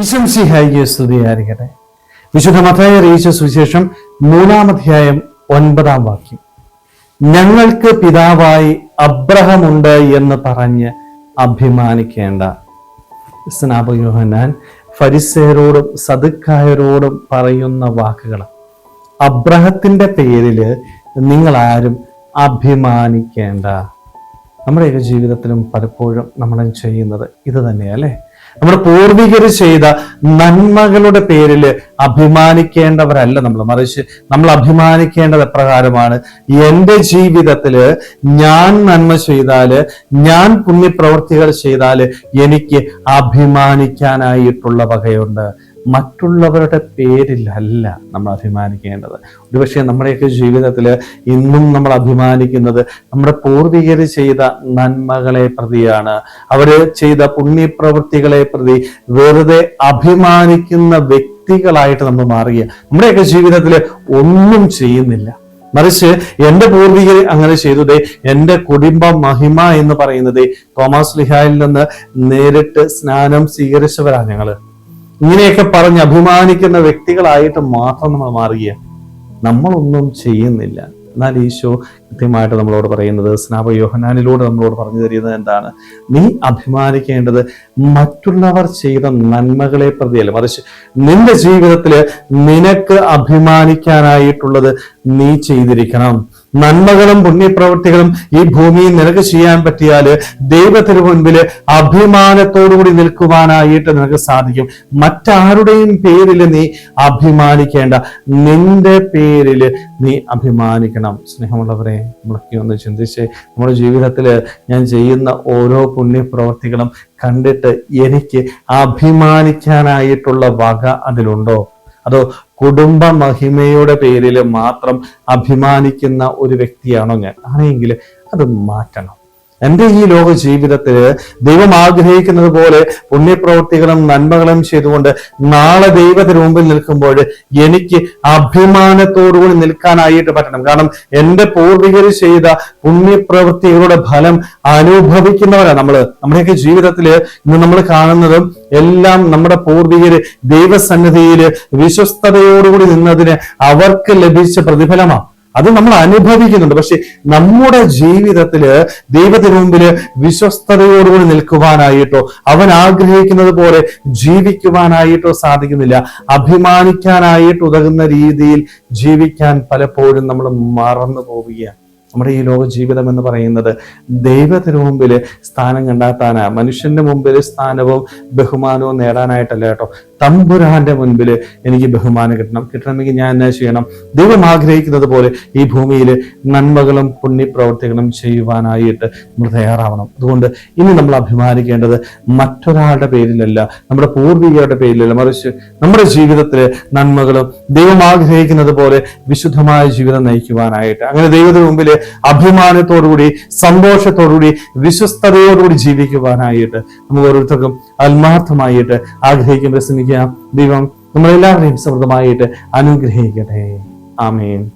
വിശംസിഹായിക്ക് സ്തുതിയായിരിക്കട്ടെ. വിശുദ്ധ മത്തായി അറിയിച്ച സുവിശേഷം മൂന്നാം അധ്യായം ഒൻപതാം വാക്യം. ഞങ്ങൾക്ക് പിതാവായി അബ്രഹമുണ്ട് എന്ന് പറഞ്ഞ് അഭിമാനിക്കേണ്ട. സ്നാപയോഹനാൻ ഫരിസേരോടും സദുക്കായരോടും പറയുന്ന വാക്കുകൾ അബ്രഹത്തിന്റെ പേരിൽ നിങ്ങൾ ആരും അഭിമാനിക്കേണ്ട. നമ്മുടെയൊക്കെ ജീവിതത്തിലും പലപ്പോഴും നമ്മൾ ചെയ്യുന്നത് ഇത് തന്നെയാ അല്ലേ നമ്മുടെ പൂർവികർ ചെയ്ത നന്മകളുടെ പേരിൽ അഭിമാനിക്കേണ്ടവരല്ല നമ്മൾ. മറിച്ച് നമ്മൾ അഭിമാനിക്കേണ്ടത് എപ്രകാരമാണ്? എന്റെ ജീവിതത്തിൽ ഞാൻ നന്മ ചെയ്താൽ ഞാൻ പുണ്യപ്രവൃത്തികൾ ചെയ്താൽ എനിക്ക് അഭിമാനിക്കാനായിട്ടുള്ള വകയുണ്ട്. മറ്റുള്ളവരുടെ പേരിലല്ല നമ്മൾ അഭിമാനിക്കേണ്ടത്. ഒരുപക്ഷെ നമ്മുടെയൊക്കെ ജീവിതത്തിൽ ഇന്നും നമ്മൾ അഭിമാനിക്കുന്നത് നമ്മുടെ പൂർവികർ ചെയ്ത നന്മകളെ പ്രതിയാണ്. അവർ ചെയ്ത പുണ്യപ്രവൃത്തികളെ പ്രതി വെറുതെ അഭിമാനിക്കുന്ന വ്യക്തികളായിട്ട് നമ്മൾ മാറുക നമ്മുടെയൊക്കെ ജീവിതത്തിൽ ഒന്നും ചെയ്യുന്നില്ല. മറിച്ച് എന്റെ പൂർവികർ അങ്ങനെ ചെയ്തു. ദേ എന്റെ കുടുംബ മഹിമ എന്ന് പറയുന്നത് തോമസ് ലിഹായിൽ നിന്ന് നേരിട്ട് സ്നാനം സ്വീകരിച്ചവരാണ് ഞങ്ങൾ. ഇങ്ങനെയൊക്കെ പറഞ്ഞ് അഭിമാനിക്കുന്ന വ്യക്തികളായിട്ട് മാത്രം നമ്മൾ മാറിയ നമ്മളൊന്നും ചെയ്യുന്നില്ല. എന്നാൽ ഈശോ കൃത്യമായിട്ട് നമ്മളോട് പറയുന്നത് സ്നാപ യോഹനാനിലൂടെ നമ്മളോട് പറഞ്ഞു തരുന്നത് എന്താണ്? നീ അഭിമാനിക്കേണ്ടത് മറ്റുള്ളവർ ചെയ്ത നന്മകളെ പ്രതിയല്ല. മറിച്ച് നിന്റെ ജീവിതത്തിൽ നിനക്ക് അഭിമാനിക്കാനായിട്ടുള്ളത് നീ ചെയ്തിരിക്കണം. നന്മകളും പുണ്യപ്രവൃത്തികളും ഈ ഭൂമിയിൽ നിനക്ക് ചെയ്യാൻ പറ്റിയാൽ ദൈവത്തിന് മുൻപിൽ അഭിമാനത്തോടുകൂടി നിൽക്കുവാനായിട്ട് നിനക്ക് സാധിക്കും. മറ്റാരുടെയും പേരിൽ നീ അഭിമാനിക്കേണ്ട. നിന്റെ പേരിൽ നീ അഭിമാനിക്കണം. സ്നേഹമുള്ളവരെ നമ്മളൊക്കെ ഒന്ന് ചിന്തിച്ച് നമ്മുടെ ജീവിതത്തിൽ ഞാൻ ചെയ്യുന്ന ഓരോ പുണ്യപ്രവർത്തികളും കണ്ടിട്ട് എനിക്ക് അഭിമാനിക്കാനായിട്ടുള്ള വക അതിലുണ്ടോ? അതോ കുടുംബ മഹിമയുടെ പേരിൽ മാത്രം അഭിമാനിക്കുന്ന ഒരു വ്യക്തിയാണോ ഞാൻ? ആണെങ്കിൽ അത് മാറ്റണം. എന്റെ ഈ ലോക ജീവിതത്തിൽ ദൈവം ആഗ്രഹിക്കുന്നത് പോലെ പുണ്യപ്രവൃത്തികളും നന്മകളും ചെയ്തുകൊണ്ട് നാളെ ദൈവത്തിന് മുമ്പിൽ നിൽക്കുമ്പോൾ എനിക്ക് അഭിമാനത്തോടുകൂടി നിൽക്കാനായിട്ട് പറ്റണം. കാരണം എന്റെ പൂർവികർ ചെയ്ത പുണ്യപ്രവൃത്തികളുടെ ഫലം അനുഭവിക്കുന്നവരാണ് നമ്മൾ. നമ്മുടെയൊക്കെ ജീവിതത്തിൽ ഇന്ന് നമ്മൾ കാണുന്നതും എല്ലാം നമ്മുടെ പൂർവികര് ദൈവസന്നിധിയിൽ വിശ്വസ്തയോടുകൂടി നിന്നതിന് അവർക്ക് ലഭിച്ച പ്രതിഫലമാണ്. അത് നമ്മൾ അനുഭവിക്കുന്നുണ്ട്. പക്ഷെ നമ്മുടെ ജീവിതത്തിൽ ദൈവത്തിന് മുമ്പിൽ വിശ്വസ്തയോടുകൂടി നിൽക്കുവാനായിട്ടോ അവൻ ആഗ്രഹിക്കുന്നത് പോലെ ജീവിക്കുവാനായിട്ടോ സാധിക്കുന്നില്ല. അഭിമാനിക്കാനായിട്ട് ഉതകുന്ന രീതിയിൽ ജീവിക്കാൻ പലപ്പോഴും നമ്മൾ മറന്നു പോവുകയാണ്. നമ്മുടെ ഈ ലോക ജീവിതം എന്ന് പറയുന്നത് ദൈവത്തിന് മുമ്പിൽ സ്ഥാനം കണ്ടെത്താനാ മനുഷ്യന്റെ മുമ്പിൽ സ്ഥാനവും ബഹുമാനവും നേടാനായിട്ടല്ല കേട്ടോ. തമ്പുരാന്റെ മുൻപിൽ എനിക്ക് ബഹുമാനം കിട്ടണം. കിട്ടണമെങ്കിൽ ഞാൻ എന്നാ ചെയ്യണം? ദൈവം ആഗ്രഹിക്കുന്നത് പോലെ ഈ ഭൂമിയിൽ നന്മകളും പുണ്യപ്രവർത്തികളും ചെയ്യുവാനായിട്ട് നമ്മൾ തയ്യാറാവണം. അതുകൊണ്ട് ഇനി നമ്മൾ അഭിമാനിക്കേണ്ടത് മറ്റൊരാളുടെ പേരിലല്ല നമ്മുടെ പൂർവികരുടെ പേരിലല്ല. മറിച്ച് നമ്മുടെ ജീവിതത്തിൽ നന്മകളും ദൈവം ആഗ്രഹിക്കുന്നത് പോലെ വിശുദ്ധമായ ജീവിതം നയിക്കുവാനായിട്ട്. അങ്ങനെ ദൈവത്തിന് മുമ്പിൽ അഭിമാനത്തോടുകൂടി സന്തോഷത്തോടുകൂടി വിശ്വസ്തയോടുകൂടി ജീവിക്കുവാനായിട്ട് നമുക്ക് ഓരോരുത്തർക്കും ആത്മാർത്ഥമായിട്ട് ആഗ്രഹിക്കാൻ പ്രസംഗിക്കാം ദൈവം നമ്മളെല്ലാവരെയും സമൃദ്ധമായിട്ട് അനുഗ്രഹിക്കട്ടെ. ആമേൻ.